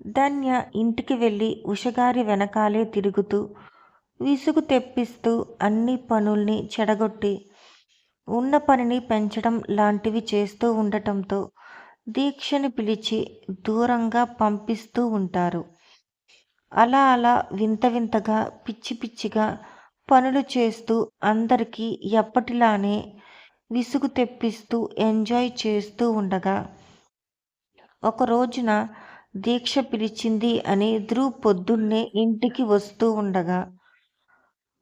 ధన్య ఇంటికి వెళ్ళి ఉషగారి వెనకాలే తిరుగుతూ విసుగు తెప్పిస్తూ అన్ని పనుల్ని చెడగొట్టి ఉన్న పనిని పెంచడం లాంటివి చేస్తూ ఉండటంతో దీక్షని పిలిచి దూరంగా పంపిస్తూ ఉంటారు. అలా అలా వింత వింతగా పిచ్చి పిచ్చిగా పనులు చేస్తూ అందరికీ ఎప్పటిలానే విసుగు తెప్పిస్తూ ఎంజాయ్ చేస్తూ ఉండగా ఒక రోజున దీక్ష పిలిచింది అని ధ్రువ్ పొద్దున్నే ఇంటికి వస్తూ ఉండగా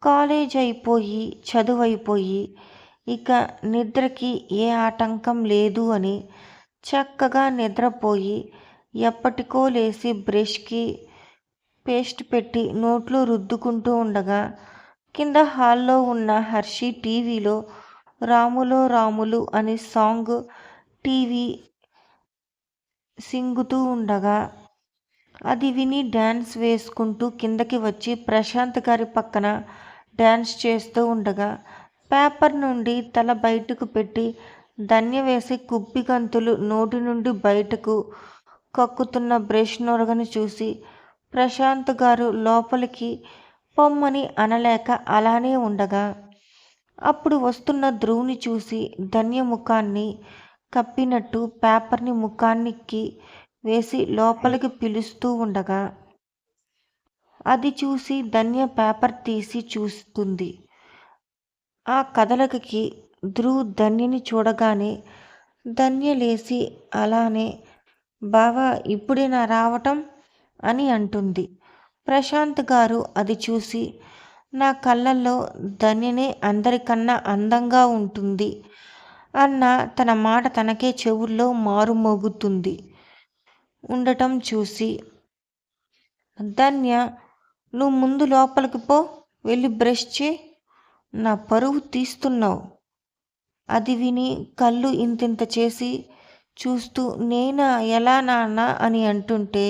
కాలేజ్ అయిపోయి చదువు అయిపోయి ఇక నిద్రకి ఏ ఆటంకం లేదు అని చక్కగా నిద్రపోయి ఎప్పటికో లేసి బ్రష్కి పేస్ట్ పెట్టి నోట్లో రుద్దుకుంటూ ఉండగా కింద హాల్లో ఉన్న హర్షి టీవీలో రాములో రాములు అనే సాంగ్ టీవీ సింగుతూ ఉండగా అది విని డ్యాన్స్ వేసుకుంటూ కిందకి వచ్చి ప్రశాంత్ గారి పక్కన డ్యాన్స్ చేస్తూ ఉండగా పేపర్ నుండి తల బయటకు పెట్టి ధన్య వేసి కుప్పి గంతులు నోటి నుండి బయటకు కక్కుతున్న బ్రష్ నొరగని చూసి ప్రశాంత్ గారు లోపలికి పొమ్మని అనలేక అలానే ఉండగా అప్పుడు వస్తున్న ధ్రువుని చూసి ధన్య ముఖాన్ని కప్పినట్టు పేపర్ని ముఖానికి వేసి లోపలికి పిలుస్తూ ఉండగా అది చూసి ధన్య పేపర్ తీసి చూస్తుంది. ఆ కదలకకి ధ్రువ్ ధన్యని చూడగానే ధన్య లేచి అలానే బావా ఇప్పుడేనా రావటం? అని అంటుంది. ప్రశాంత్ గారు అది చూసి నా కళ్ళల్లో ధన్యనే అందరికన్నా అందంగా ఉంటుంది. అన్న తన మాట తనకే చెవుల్లో మారుమోగుతుంది. ఉండటం చూసి ధన్య నువ్వు ముందు లోపలికి పో వెళ్ళి బ్రష్ చే నా పరువు తీస్తున్నావు. అది విని కళ్ళు ఇంతింత చేసి చూస్తూ నేనా ఎలా నాన్న అని అంటుంటే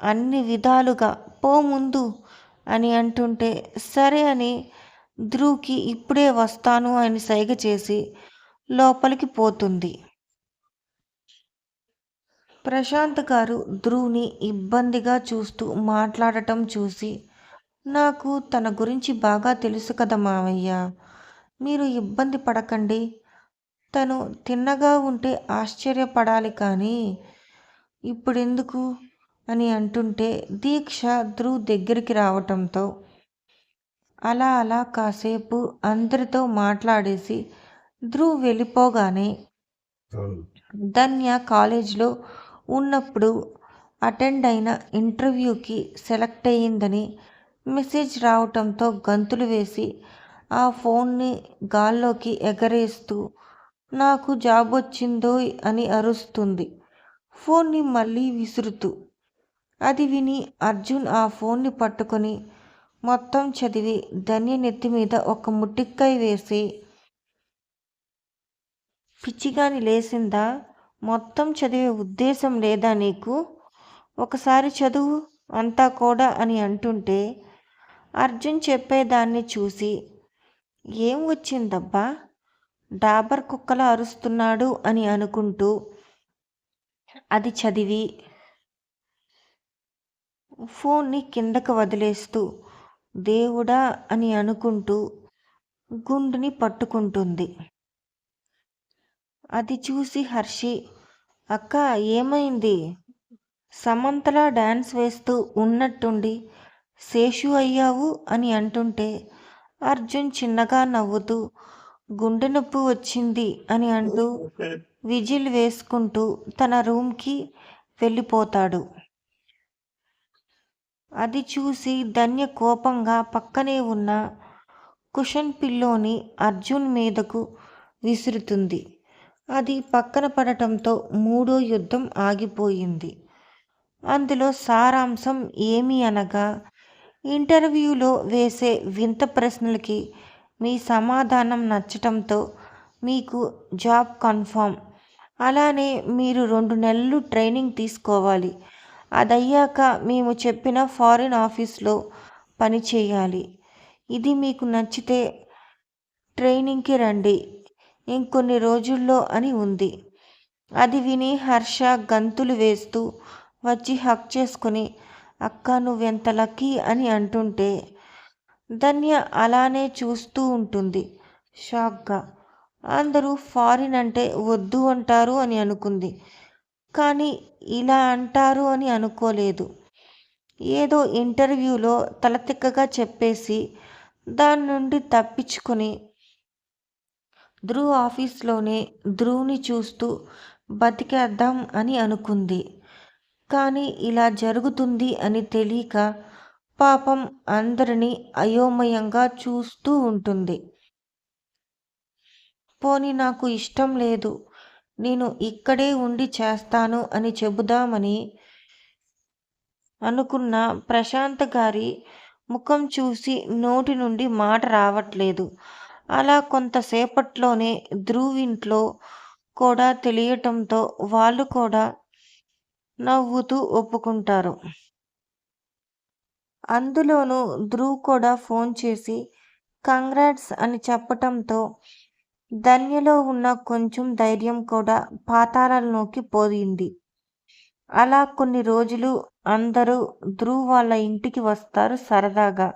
అన్ని విధాలుగా పో ముందు అని అంటుంటే సరే అని ధ్రువ్కి ఇప్పుడే వస్తాను అని సైగ చేసి లోపలికి పోతుంది. ప్రశాంత్ గారు ధ్రువ్ని ఇబ్బందిగా చూస్తూ మాట్లాడటం చూసి నాకు తన గురించి బాగా తెలుసు కదా మావయ్య. మీరు ఇబ్బంది పడకండి. తను తిన్నగా ఉంటే ఆశ్చర్యపడాలి కానీ ఇప్పుడెందుకు? అని అంటుంటే దీక్ష ధ్రువ్ దగ్గరికి రావటంతో అలా అలా కాసేపు అందరితో మాట్లాడేసి ధ్రువ్ వెళ్ళిపోగానే ధన్య కాలేజ్లో ఉన్నప్పుడు అటెండ్ అయిన ఇంటర్వ్యూకి సెలెక్ట్ అయ్యిందని మెసేజ్ రావటంతో గంతులు వేసి ఆ ఫోన్ని గాల్లోకి ఎగరేస్తూ నాకు జాబ్ వచ్చిందో అని అరుస్తుంది. ఫోన్ని మళ్ళీ విసురుతూ. అది విని అర్జున్ ఆ ఫోన్ని పట్టుకొని మొత్తం చదివి ధన్య నెత్తి మీద ఒక ముట్టిక్కాయ వేసి పిచ్చిగాని లేసిందా? మొత్తం చదివే ఉద్దేశం లేదా నీకు? ఒకసారి చదువు అంతా కూడా అని అంటుంటే అర్జున్ చెప్పేదాన్ని చూసి ఏం వచ్చిందబ్బా? డాబర్ కుక్కల అరుస్తున్నాడు అని అనుకుంటూ అది చదివి ఫోన్ని కిందకు వదిలేస్తూ దేవుడా అని అనుకుంటూ గుండుని పట్టుకుంటుంది. అది చూసి హర్షి అక్క ఏమైంది? సమంతలా డ్యాన్స్ వేస్తూ ఉన్నట్టుండి శేషు అయ్యావు? అని అంటుంటే అర్జున్ చిన్నగా నవ్వుతూ గుండె నొప్పి వచ్చింది అని అంటూ విజిల్ వేసుకుంటూ తన రూమ్కి వెళ్ళిపోతాడు. అది చూసి ధన్య కోపంగా పక్కనే ఉన్న కుషన్ పిల్లోని అర్జున్ మీదకు విసురుతుంది. అది పక్కన పడటంతో మూడో యుద్ధం ఆగిపోయింది. అందులో సారాంశం ఏమి అనగా ఇంటర్వ్యూలో వేసే వింత ప్రశ్నలకి మీ సమాధానం నచ్చటంతో మీకు జాబ్ కన్ఫామ్. అలానే మీరు రెండు నెలలు ట్రైనింగ్ తీసుకోవాలి. అదయ్యాక మేము చెప్పిన ఫారిన్ ఆఫీస్లో పని చేయాలి. ఇది మీకు నచ్చితే ట్రైనింగ్కి రండి. ఇంకొన్ని రోజుల్లో అని ఉంది. అది విని హర్ష గంతులు వేస్తూ వచ్చి హక్ చేసుకుని అక్క నువ్వెంత లక్కీ అని అంటుంటే ధన్య అలానే చూస్తూ ఉంటుంది. షాక్గా. అందరూ ఫారిన్ అంటే వద్దు అంటారు అని అనుకుంది. కానీ ఇలా అంటారు అని అనుకోలేదు. ఏదో ఇంటర్వ్యూలో తలతిక్కగా చెప్పేసి దాని నుండి తప్పించుకొని ధ్రువ్ ఆఫీస్లోనే ధ్రువ్ని చూస్తూ బతికేద్దాం అని అనుకుంది. కానీ ఇలా జరుగుతుంది అని తెలియక పాపం అందరినీ అయోమయంగా చూస్తూ ఉంటుంది. పోనీ నాకు ఇష్టం లేదు. నేను ఇక్కడే ఉండి చేస్తాను అని చెబుదామని అనుకున్న ప్రశాంత్ గారి ముఖం చూసి నోటి నుండి మాట రావట్లేదు. అలా కొంతసేపట్లోనే ధ్రువ్ ఇంట్లో కూడా తెలియటంతో వాళ్ళు కూడా నవ్వుతూ ఒప్పుకుంటారు. అందులోనూ ధ్రువ్ కూడా ఫోన్ చేసి కంగ్రాట్స్ అని చెప్పటంతో ధన్యలో ఉన్న కొంచెం ధైర్యం కూడా పాతాళంలోకి పోయింది. అలా కొన్ని రోజులు అందరూ ధ్రువ్ వాళ్ళ ఇంటికి వస్తారు సరదాగా.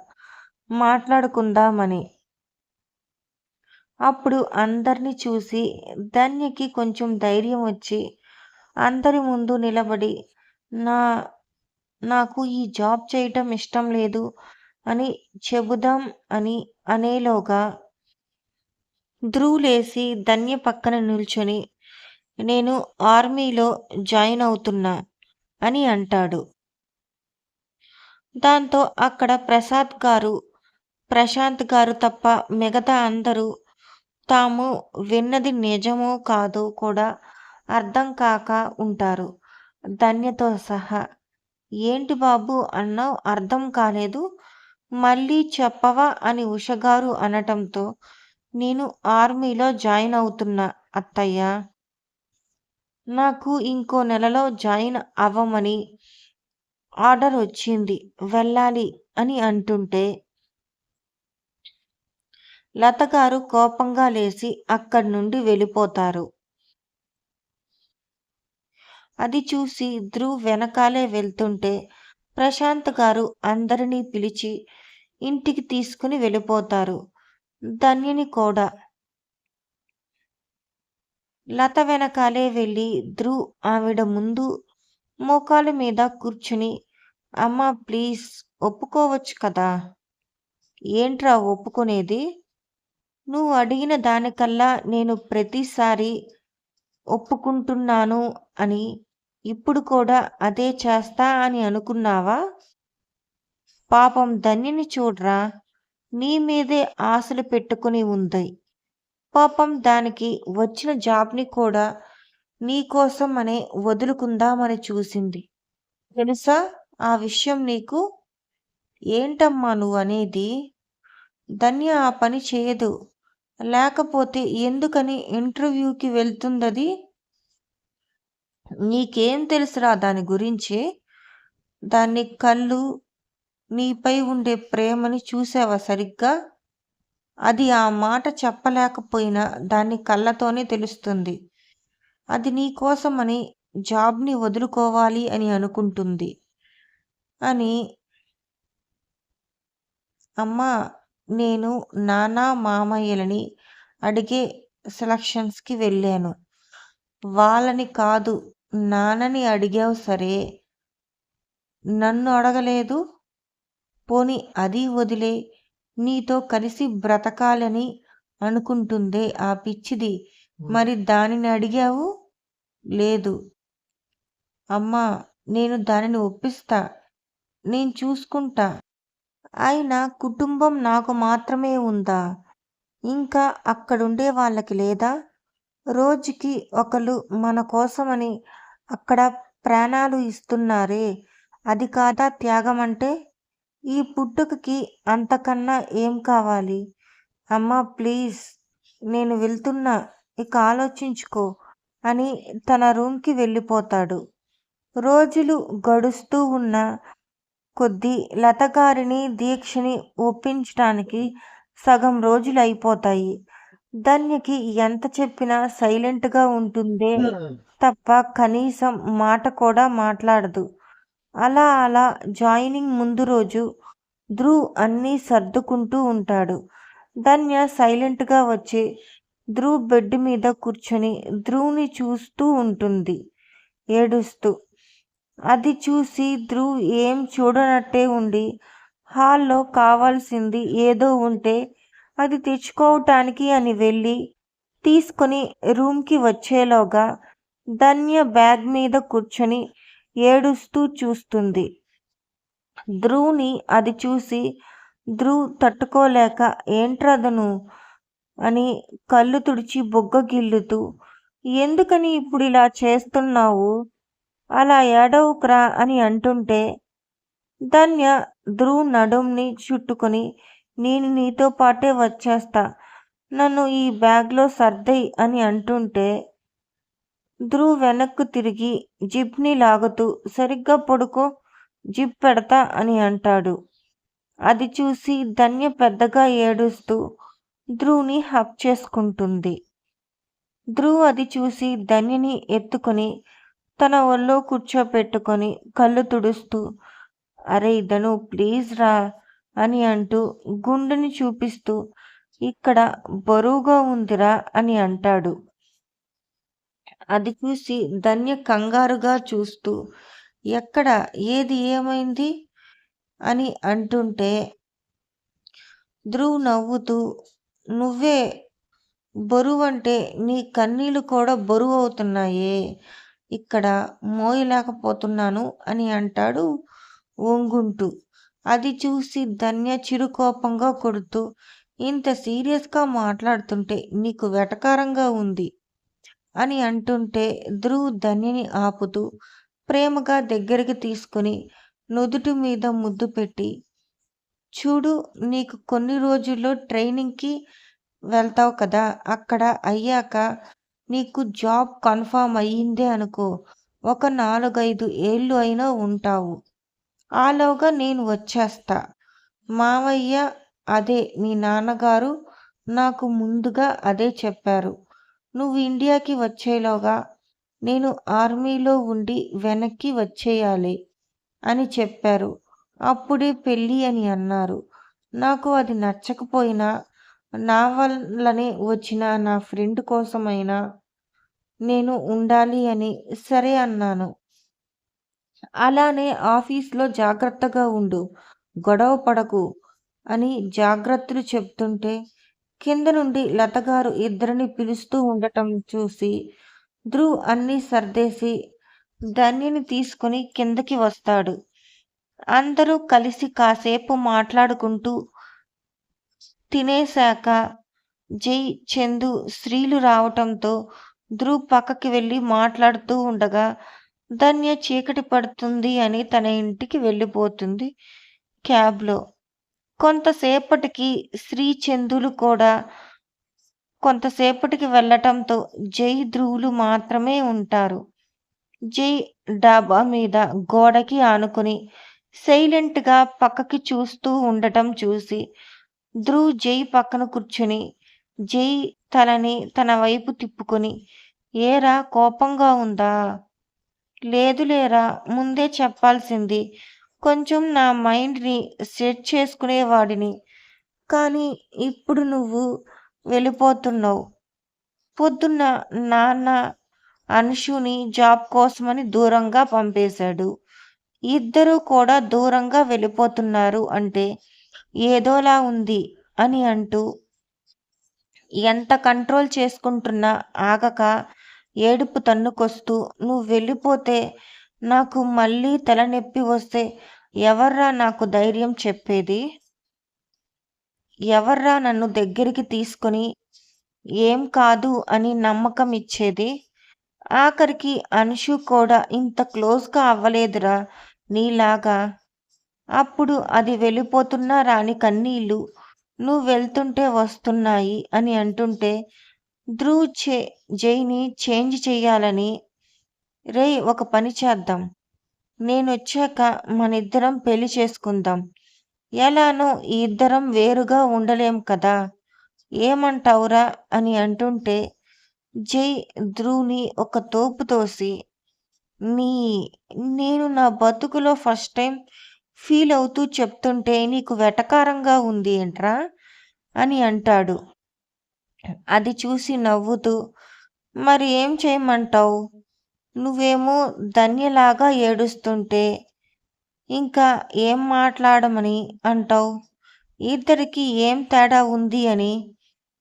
మాట్లాడుకుందామని. అప్పుడు అందరినీ చూసి ధన్యకి కొంచెం ధైర్యం వచ్చి అందరి ముందు నిలబడి నా నాకు ఈ జాబ్ చేయటం ఇష్టం లేదు అని చెబుదాం అని అనేలోగా ధ్రువ్ లేసి ధన్య పక్కన నిల్చొని నేను ఆర్మీలో జాయిన్ అవుతున్నా అని అంటాడు. దాంతో అక్కడ ప్రసాద్ గారు ప్రశాంత్ గారు తప్ప మిగతా అందరూ తాము విన్నది నిజమో కాదో కూడా అర్థం కాక ఉంటారు. ధన్యతో సహా. ఏంటి బాబు అన్నావు? అర్థం కాలేదు. మళ్ళీ చెప్పవా? అని ఉషగారు అనటంతో నేను ఆర్మీలో జాయిన్ అవుతున్నా అత్తయ్య. నాకు ఇంకో నెలలో జాయిన్ అవ్వమని ఆర్డర్ వచ్చింది వెళ్ళాలి అని అంటుంటే లత గారు కోపంగా లేచి అక్కడి నుండి వెళ్ళిపోతారు. అది చూసి ధ్రువ్ వెనకాలే వెళ్తుంటే ప్రశాంత్ గారు అందరినీ పిలిచి ఇంటికి తీసుకుని వెళ్ళిపోతారు. ధన్యని కూడా. లత వెనకాలే వెళ్ళి ధ్రువ్ ఆవిడ ముందు మోకాల మీద కూర్చుని అమ్మా ప్లీజ్ ఒప్పుకోవచ్చు కదా? ఏంట్రా ఒప్పుకునేది? నువ్వు అడిగిన దానికల్లా నేను ప్రతిసారి ఒప్పుకుంటున్నాను అని ఇప్పుడు కూడా అదే చేస్తా అని అనుకున్నావా? పాపం ధన్యని చూడరా. నీ మీదే ఆశలు పెట్టుకుని ఉంది. పాపం దానికి వచ్చిన జాబ్ని కూడా నీకోసం అనే వదులుకుందామని చూసింది. తెలుసా? ఆ విషయం నీకు? ఏంటమ్మా నువ్వు అనేది? ధన్య ఆ పని చేయదు. లేకపోతే ఎందుకని ఇంటర్వ్యూకి వెళ్తుందది? నీకేం తెలుసురా దాని గురించి? దాన్ని కళ్ళు నీపై ఉండే ప్రేమని చూసావా సరిగ్గా? అది ఆ మాట చెప్పలేకపోయినా దాన్ని కళ్ళతోనే తెలుస్తుంది. అది నీకోసమని జాబ్ని వదులుకోవాలి అని అనుకుంటుంది. అని అమ్మా నేను నానా మామయ్యలని అడిగే సెలక్షన్స్కి వెళ్ళాను. వాళ్ళని కాదు నాన్నని అడిగావు సరే. నన్ను అడగలేదు? పోని అది వదిలే. నీతో కలిసి బ్రతకాలని అనుకుంటుందే ఆ పిచ్చిది. మరి దానిని అడిగావు? లేదు. అమ్మా నేను దానిని ఒప్పిస్తా. నేను చూసుకుంటా. అయినా కుటుంబం నాకు మాత్రమే ఉందా? ఇంకా అక్కడుండే వాళ్ళకి లేదా? రోజుకి ఒకరు మన కోసమని అక్కడ ప్రాణాలు ఇస్తున్నారే. అది కాదా త్యాగం అంటే ఈ పుట్టుకకి అంతకన్నా ఏం కావాలి? అమ్మా ప్లీజ్ నేను వెళ్తున్నా ఇక ఆలోచించుకో అని తన రూమ్కి వెళ్ళిపోతాడు. రోజులు గడుస్తూ ఉన్న కొద్దీ లతగారిని దీక్షని ఒప్పించడానికి సగం రోజులు అయిపోతాయి. ధన్యకి ఎంత చెప్పినా సైలెంట్‌గా ఉంటుందే తప్ప కనీసం మాట కూడా మాట్లాడదు. అలా అలా జాయినింగ్ ముందు రోజు ధ్రువ్ అన్నీ సర్దుకుంటూ ఉంటాడు. ధన్య సైలెంట్‌గా వచ్చి ధ్రువ్ బెడ్ మీద కూర్చొని ధ్రువ్‌ని చూస్తూ ఉంటుంది ఏడుస్తూ. అది చూసి ధ్రువ్ ఏం చూడనట్టే ఉండి హాల్లో కావాల్సింది ఏదో ఉంటే అది తెచ్చుకోవటానికి అని వెళ్ళి తీసుకొని రూమ్‌కి వచ్చేలోగా ధన్య బ్యాగ్ మీద కూర్చొని ఏడుస్తూ చూస్తుంది. ధ్రువ్‌ని అది చూసి ధ్రువ్ తట్టుకోలేక ఏంట్రదను అని కళ్ళు తుడిచి బుగ్గ గిల్లుతూ ఎందుకని ఇప్పుడిలా చేస్తున్నావు? అలా ఏడవుకురా అని అంటుంటే ధన్య ధ్రువ్ నడుంని చుట్టుకొని నేను నీతో పాటే వచ్చేస్తా. నన్ను ఈ బ్యాగ్‌లో సర్దేయ్ అని అంటుంటే ధ్రువ్ వెనక్కు తిరిగి జిప్‌ని లాగుతూ సరిగ్గా పడుకో జిప్ పెడతా అని అంటాడు. అది చూసి ధన్య పెద్దగా ఏడుస్తూ ధ్రువ్‌ని హక్ చేసుకుంటుంది. ధ్రువ్ అది చూసి ధన్యని ఎత్తుకొని తన ఒళ్ళో కూర్చోపెట్టుకొని కళ్ళు తుడుస్తూ అరే ఇదను ప్లీజ్ రా అని అంటూ గుండెని చూపిస్తూ ఇక్కడ బరువుగా ఉందిరా అని అంటాడు. అది చూసి ధన్య కంగారుగా చూస్తూ ఎక్కడ? ఏది ఏమైంది? అని అంటుంటే ధ్రువ్ నవ్వుతూ నువ్వే బరువంటే నీ కన్నీళ్ళు కూడా బరువు అవుతున్నాయే ఇక్కడ మోయలేకపోతున్నాను అని అంటాడు ఒంగుంటూ అది చూసి ధన్య చిరుకోపంగా కొడుతూ ఇంత సీరియస్‌గా మాట్లాడుతుంటే నీకు వెటకారంగా ఉంది. అని అంటుంటే ధ్రువ్ ధన్యని ఆపుతూ ప్రేమగా దగ్గరికి తీసుకొని నుదుటి మీద ముద్దు పెట్టి చూడు నీకు కొన్ని రోజుల్లో ట్రైనింగ్‌కి వెళ్తావు కదా! అక్కడ అయ్యాక నీకు జాబ్ కన్ఫామ్ అయ్యిందే అనుకో ఒక నాలుగైదు ఏళ్ళు అయినా ఉంటావు. ఆలోగా నేను వచ్చేస్తా. మావయ్య అదే మీ నాన్నగారు నాకు ముందుగా అదే చెప్పారు. నువ్వు ఇండియాకి వచ్చేలోగా నేను ఆర్మీలో ఉండి వెనక్కి వచ్చేయాలి అని చెప్పారు. అప్పుడే పెళ్ళి అని అన్నారు. నాకు అది నచ్చకపోయినా నా వల్లనే వచ్చిన నా ఫ్రెండ్ కోసమైనా నేను ఉండాలి అని సరే అన్నాను. అలానే ఆఫీస్‌లో జాగ్రత్తగా ఉండు. గొడవ పడకు అని జాగ్రత్తలు చెప్తుంటే కింద నుండి లతగారు ఇద్దరిని పిలుస్తూ ఉండటం చూసి ధ్రువ్ అన్ని సర్దేసి ధన్యని తీసుకొని కిందకి వస్తాడు. అందరూ కలిసి కాసేపు మాట్లాడుకుంటూ తినేశాక జై, చందు, స్త్రీలు రావటంతో ధ్రువ్ పక్కకి వెళ్ళి మాట్లాడుతూ ఉండగా ధన్య చీకటి పడుతుంది అని తన ఇంటికి వెళ్ళిపోతుంది క్యాబ్‌లో. కొంతసేపటికి శ్రీచందులు కూడా కొంతసేపటికి వెళ్ళటంతో జై, ధ్రువులు మాత్రమే ఉంటారు. జై డాబా మీద గోడకి ఆనుకుని సైలెంట్‌గా పక్కకి చూస్తూ ఉండటం చూసి ధ్రువ్ జై పక్కన కూర్చుని జై తలని తన వైపు తిప్పుకొని ఏరా కోపంగా ఉందా? లేదు లేరా ముందే చెప్పాల్సింది. కొంచెం నా మైండ్‌ని సెట్ చేసుకునేవాడిని. కానీ ఇప్పుడు నువ్వు వెళ్ళిపోతున్నావు పొద్దున్న నాన్న అన్షుని జాబ్ కోసమని దూరంగా పంపేశాడు. ఇద్దరూ కూడా దూరంగా వెళ్ళిపోతున్నారు అంటే ఏదోలా ఉంది అని అంటూ ఎంత కంట్రోల్ చేసుకుంటున్నా ఆగక ఏడుపు తన్నుకొస్తూ నువ్వు వెళ్ళిపోతే నాకు మళ్ళీ తలనొప్పి వస్తే ఎవర్రా నాకు ధైర్యం చెప్పేది? ఎవర్రా నన్ను దగ్గరికి తీసుకొని ఏం కాదు అని నమ్మకం ఇచ్చేది? ఆఖరికి అన్షు కూడా ఇంత క్లోజ్‌గా అవ్వలేదురా నీలాగా. అప్పుడు అది వెళ్ళిపోతున్నా రాని కన్నీళ్ళు నువ్వు వెళ్తుంటే వస్తున్నాయి అని అంటుంటే ధ్రువ్ చే జైని చేంజ్ చేయాలని రేయ్ ఒక పని చేద్దాం. నేను వచ్చాక మన మనిద్దరం పెళ్ళి చేసుకుందాం. ఎలానో ఈ ఇద్దరం వేరుగా ఉండలేం కదా! ఏమంటావురా అని అంటుంటే జై ధ్రువుని ఒక తోపు తోసి నీ నేను నా బతుకులో ఫస్ట్ టైం ఫీల్ అవుతూ చెప్తుంటే నీకు వెటకారంగా ఉంది ఏంట్రా అని అంటాడు అది చూసి నవ్వుతూ మరి ఏం చేయమంటావు నువ్వేమో ధన్యలాగా ఏడుస్తుంటే ఇంకా ఏం మాట్లాడమని అంటావు? ఇద్దరికి ఏం తేడా ఉంది అని?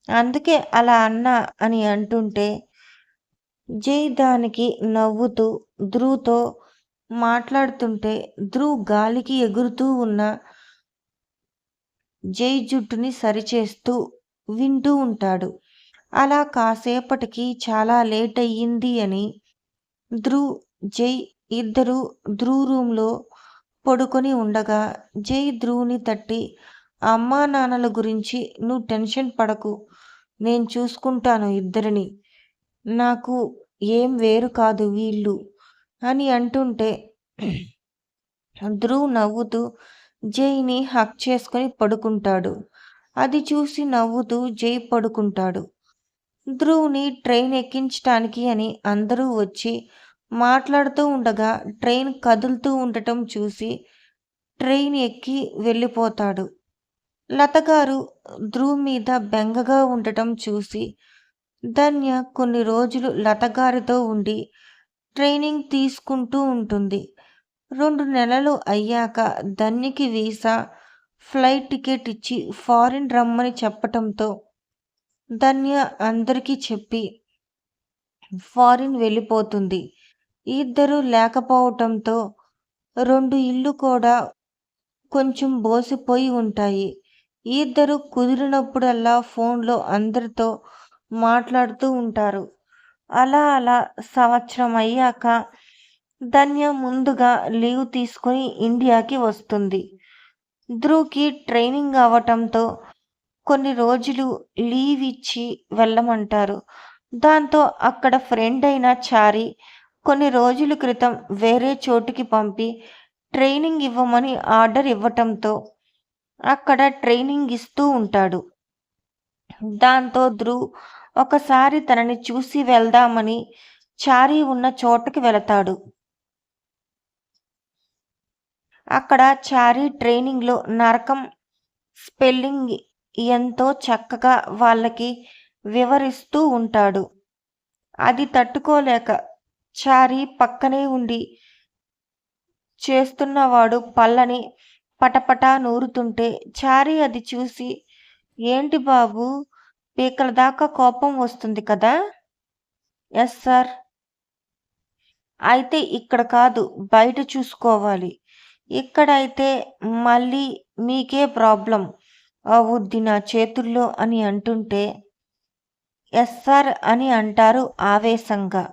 అందుకే అలా అన్నా అని అంటుంటే జై దానికి నవ్వుతూ ధ్రువ్తో మాట్లాడుతుంటే ధ్రువ్ గాలికి ఎగురుతూ ఉన్న జై జుట్టుని సరిచేస్తూ వింటూ ఉంటాడు. అలా కాసేపటికి చాలా లేట్ అయ్యింది అని ధ్రువ్ జై ఇద్దరు ధ్రువ్ రూమ్లో పడుకొని ఉండగా జై ధ్రువ్ని తట్టి అమ్మా నాన్నల గురించి నువ్వు టెన్షన్ పడకు నేను చూసుకుంటాను ఇద్దరిని. నాకు ఏం వేరు కాదు వీళ్ళు అని అంటుంటే ధ్రువ్ నవ్వుతూ జైని హక్ చేసుకొని పడుకుంటాడు. అది చూసి నవ్వుతూ జై పడుకుంటాడు. ధ్రువ్ని ట్రైన్ ఎక్కించటానికి అని అందరూ వచ్చి మాట్లాడుతూ ఉండగా ట్రైన్ కదులుతూ ఉండటం చూసి ట్రైన్ ఎక్కి వెళ్ళిపోతాడు. లతగారు ధ్రువ్ మీద బెంగగా ఉండటం చూసి ధన్య కొన్ని రోజులు లతగారితో ఉండి ట్రైనింగ్ తీసుకుంటూ ఉంటుంది. రెండు నెలలు అయ్యాక ధన్యకి వీసా ఫ్లైట్ టికెట్ ఇచ్చి ఫారిన్ రమ్మని చెప్పటంతో ధన్య అందరికీ చెప్పి ఫారిన్ వెళ్ళిపోతుంది. ఇద్దరు లేకపోవటంతో రెండు ఇల్లు కూడా కొంచెం బోసిపోయి ఉంటాయి. ఇద్దరు కుదిరినప్పుడల్లా ఫోన్లో అందరితో మాట్లాడుతూ ఉంటారు. అలా అలా సంవత్సరం అయ్యాక ధన్య ముందుగా లీవ్ తీసుకొని ఇండియాకి వస్తుంది. ధ్రువ్కి ట్రైనింగ్ అవటంతో కొన్ని రోజులు లీవ్ ఇచ్చి వెళ్ళమంటారు. దాంతో అక్కడ ఫ్రెండ్ అయిన చారి కొన్ని రోజుల క్రితం వేరే చోటుకి పంపి ట్రైనింగ్ ఇవ్వమని ఆర్డర్ ఇవ్వటంతో అక్కడ ట్రైనింగ్ ఇస్తూ ఉంటాడు. దాంతో ధ్రువ్ ఒకసారి తనని చూసి వెళ్దామని చారి ఉన్న చోటకి వెళతాడు. అక్కడ చారి ట్రైనింగ్లో నరకం స్పెల్లింగ్ ఎంతో చక్కగా వాళ్ళకి వివరిస్తూ ఉంటాడు. అది తట్టుకోలేక చారి పక్కనే ఉండి చేస్తున్నవాడు పళ్ళని పటపటా నూరుతుంటే చారి అది చూసి ఏంటి బాబు పీకల దాకా కోపం వస్తుంది కదా? Yes sir. అయితే ఇక్కడ కాదు బయట చూసుకోవాలి. ఇక్కడైతే మళ్ళీ మీకే ప్రాబ్లం. అవుద్ది నా చేతుల్లో అని అంటుంటే ఎస్ఆర్ అని అంటారు ఆవేశంగా.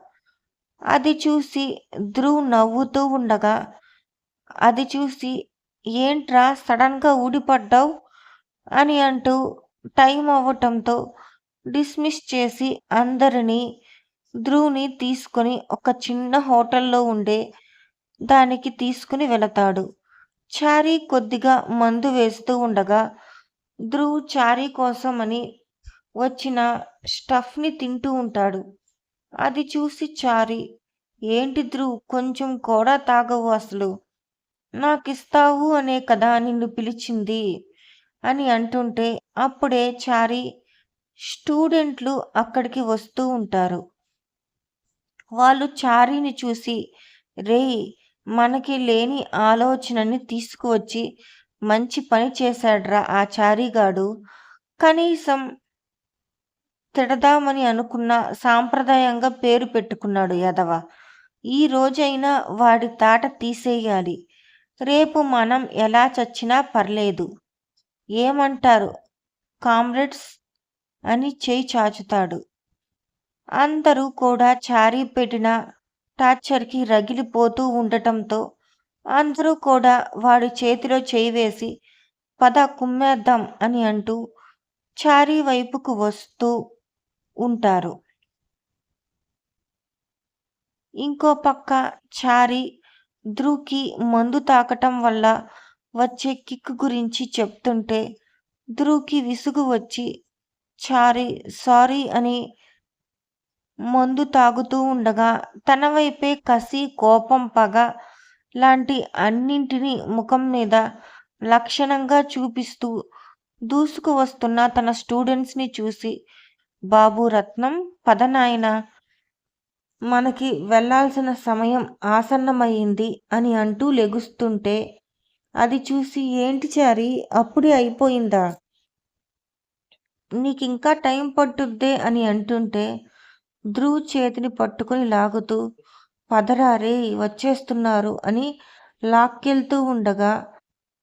అది చూసి ధ్రువ్ నవ్వుతూ ఉండగా అది చూసి ఏంట్రా సడన్గా ఊడిపడ్డావు అని అంటూ టైం అవ్వటంతో డిస్మిస్ చేసి అందరినీ ధ్రువ్ని తీసుకొని ఒక చిన్న హోటల్లో ఉండే దానికి తీసుకుని వెళతాడు. చారీ కొద్దిగా మందు వేస్తూ ఉండగా ధ్రువ్ చారీ కోసం అని వచ్చిన స్టఫ్ని తింటూ ఉంటాడు. అది చూసి చారి ఏంటి ధ్రువ్ కొంచెం కూడా తాగవు అసలు. నాకిస్తావు అనే కదా నిన్ను పిలిచింది అని అంటుంటే అప్పుడే చారి స్టూడెంట్లు అక్కడికి వస్తూ ఉంటారు. వాళ్ళు చారీని చూసి రేయ్ మనకి లేని ఆలోచనని తీసుకువచ్చి మంచి పని చేశాడ్రా ఆ చారీగాడు. కనీసం తిడదామని అనుకున్న సాంప్రదాయంగా పేరు పెట్టుకున్నాడు యదవ. ఈ రోజైనా వాడి తాట తీసేయాలి. రేపు మనం ఎలా చచ్చినా పర్లేదు. ఏమంటారు? కామ్రేడ్స్ అని చేయి చాచుతాడు. అందరూ కూడా చారీ పెట్టిన టార్చర్కి రగిలిపోతూ ఉండటంతో అందరూ కూడా వాడి చేతిలో చేయి వేసి పద కుమ్మేద్దాం అని అంటూ చారీ వైపుకు వస్తూ ఉంటారు. ఇంకో పక్క చారి ధ్రువ్కి మందు తాకటం వల్ల వచ్చే కిక్ గురించి చెప్తుంటే ధ్రువ్కి విసుగు వచ్చి చారి సారీ అని మందు తాగుతూ ఉండగా తన వైపే కసి కోపం పగ లాంటి అన్నింటినీ ముఖం మీద లక్షణంగా చూపిస్తూ దూసుకు వస్తున్న తన స్టూడెంట్స్ని చూసి బాబు రత్నం పదనాయన మనకి వెళ్ళాల్సిన సమయం ఆసన్నమయ్యింది అని అంటూ లెగుస్తుంటే అది చూసి ఏంటి చారి? అప్పుడే అయిపోయిందా? నీకింకా టైం పట్టుద్దే అని అంటుంటే ధ్రువ్ చేతిని పట్టుకుని లాగుతూ పదరారే వచ్చేస్తున్నారు అని లాక్కెళ్తూ ఉండగా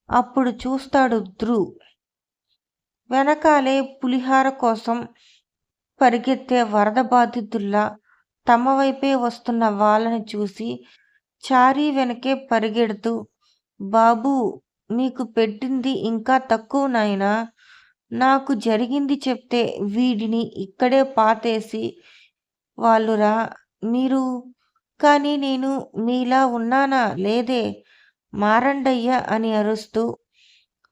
అప్పుడు చూస్తాడు ధ్రువ్ వెనకాలే పులిహార కోసం పరిగెత్తే వరద బాధితుల్లా తమ వైపే వస్తున్న వాళ్ళని చూసి చారీ వెనకే పరిగెడుతూ బాబు నీకు పెట్టింది ఇంకా తక్కువ నాయనా. నాకు జరిగింది చెప్తే వీడిని ఇక్కడే పాతేసి వాళ్ళురా మీరు కానీ నేను మీలా ఉన్నానా? లేదే మారండయ్యా అని అరుస్తూ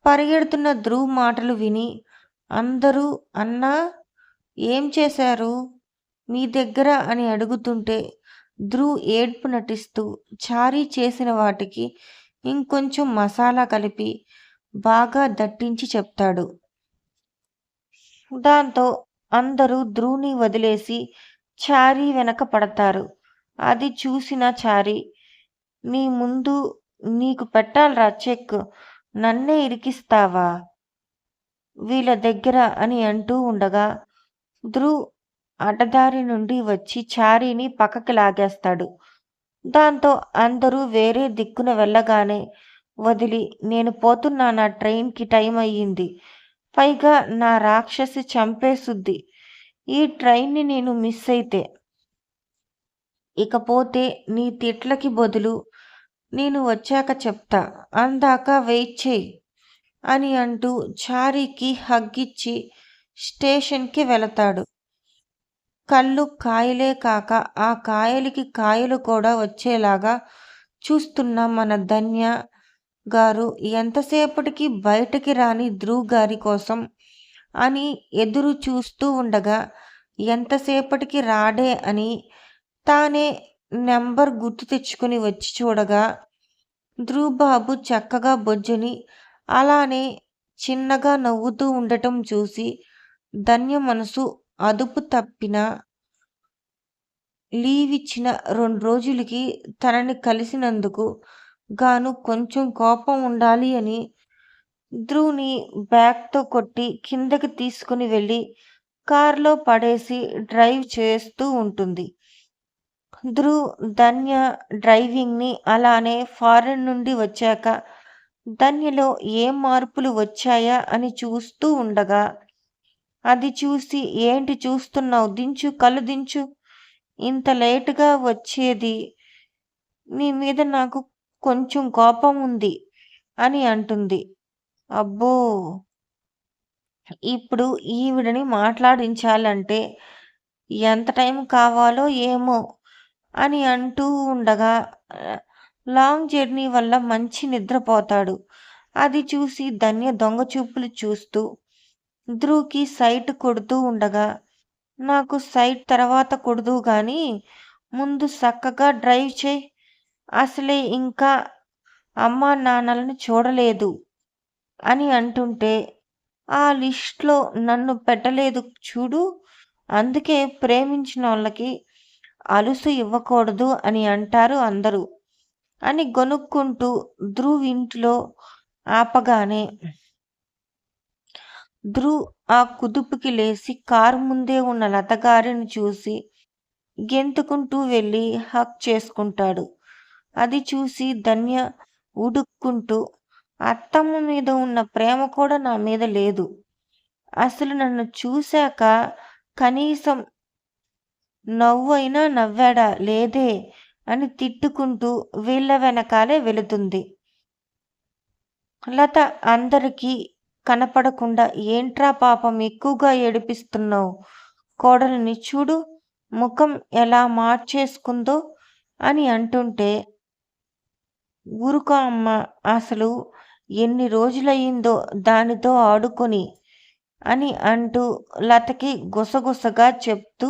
పరిగెడుతున్న ధ్రువ్ మాటలు విని అందరూ అన్నా ఏం చేశారు? మీ దగ్గర అని అడుగుతుంటే ధ్రువ్ ఏడ్పు నటిస్తూ చారీ చేసిన వాటికి ఇంకొంచెం మసాలా కలిపి బాగా దట్టించి చెప్తాడు. దాంతో అందరూ ధ్రువుని వదిలేసి చారీ వెనక పడతారు. అది చూసిన చారీ నీ ముందు నీకు పెట్టాలరా చెక్ నన్నే ఇరికిస్తావా? వీళ్ళ దగ్గర అని అంటూ ఉండగా ధ్రువ్ అడ్డదారి నుండి వచ్చి చారీని పక్కకి లాగేస్తాడు. దాంతో అందరూ వేరే దిక్కున వెళ్ళగానే వదిలి నేను పోతున్నా నా ట్రైన్కి టైం అయ్యింది. పైగా నా రాక్షసి చంపేసుద్ది. ఈ ట్రైన్ని నేను మిస్ అయితే ఇకపోతే నీ తిట్లకి బదులు నేను వచ్చాక చెప్తా అందాక వెయిట్ చేయి అని అంటూ చారీకి హగ్గిచ్చి స్టేషన్కి వెళతాడు. కళ్ళు కాయలే కాక ఆ కాయలకి కాయలు కూడా వచ్చేలాగా చూస్తున్న మన ధన్య గారు ఎంతసేపటికి బయటకి రాని ధ్రువ్ గారి కోసం? అని ఎదురు చూస్తూ ఉండగా ఎంతసేపటికి రాడే? అని తానే నెంబర్ గుర్తు తెచ్చుకుని వచ్చి చూడగా ధ్రువబాబు చక్కగా బొజ్జుని అలానే చిన్నగా నవ్వుతూ ఉండటం చూసి ధన్య మనసు అదుపు తప్పిన లీవ్ ఇచ్చిన రెండు రోజులకి తనని కలిసినందుకు గాను కొంచెం కోపం ఉండాలి అని ధ్రువుని బ్యాగ్తో కొట్టి కిందకి తీసుకుని వెళ్ళి కారులో పడేసి డ్రైవ్ చేస్తూ ఉంటుంది. ధ్రువ్ ధన్య డ్రైవింగ్ని అలానే ఫారెన్ నుండి వచ్చాక ధన్యలో ఏం మార్పులు వచ్చాయా అని చూస్తూ ఉండగా అది చూసి ఏంటి చూస్తున్నావు? దించు కళ్ళు దించు. ఇంత లేటుగా వచ్చేది? నీ మీద నాకు కొంచెం కోపం ఉంది అని అంటుంది. అబ్బో! ఇప్పుడు ఈవిడని మాట్లాడించాలంటే ఎంత టైం కావాలో ఏమో అని అంటూ ఉండగా లాంగ్ జర్నీ వల్ల మంచి నిద్రపోతాడు. అది చూసి ధన్య దొంగ చూపులు చూస్తూ ధ్రువ్కి సైట్ కొడుతూ ఉండగా నాకు సైట్ తర్వాత కొడుదు కానీ ముందు చక్కగా డ్రైవ్ చేయి. అసలే ఇంకా అమ్మా నాన్నలను చూడలేదు అని అంటుంటే ఆ లిస్ట్లో నన్ను పెట్టలేదు చూడు. అందుకే ప్రేమించిన వాళ్ళకి అలుసు ఇవ్వకూడదు అని అంటారు అందరూ. అని గొనుక్కుంటూ ధ్రువ్ ఇంట్లో ఆపగానే ధ్రువ్ ఆ కుదుపుకి లేచి కారు ముందే ఉన్న లతగారిని చూసి గెంతుకుంటూ వెళ్ళి హక్ చేసుకుంటాడు. అది చూసి ధన్య ఉడుక్కుంటూ అత్తమ్మ మీద ఉన్న ప్రేమ కూడా నా మీద లేదు. అసలు నన్ను చూశాక కనీసం నవ్వైనా నవ్వాడా? లేదే అని తిట్టుకుంటూ వీళ్ళ వెనకాలే వెళుతుంది. లత అందరికీ కనపడకుండా ఏంట్రా పాపం ఎక్కువగా ఏడిపిస్తున్నావు? కోడలిని చూడు ముఖం ఎలా మార్చేసుకుందో అని అంటుంటే ఊరుకో అమ్మ అసలు ఎన్ని రోజులయ్యిందో దానితో ఆడుకొని అని అంటూ లతకి గుసగుసగా చెప్తూ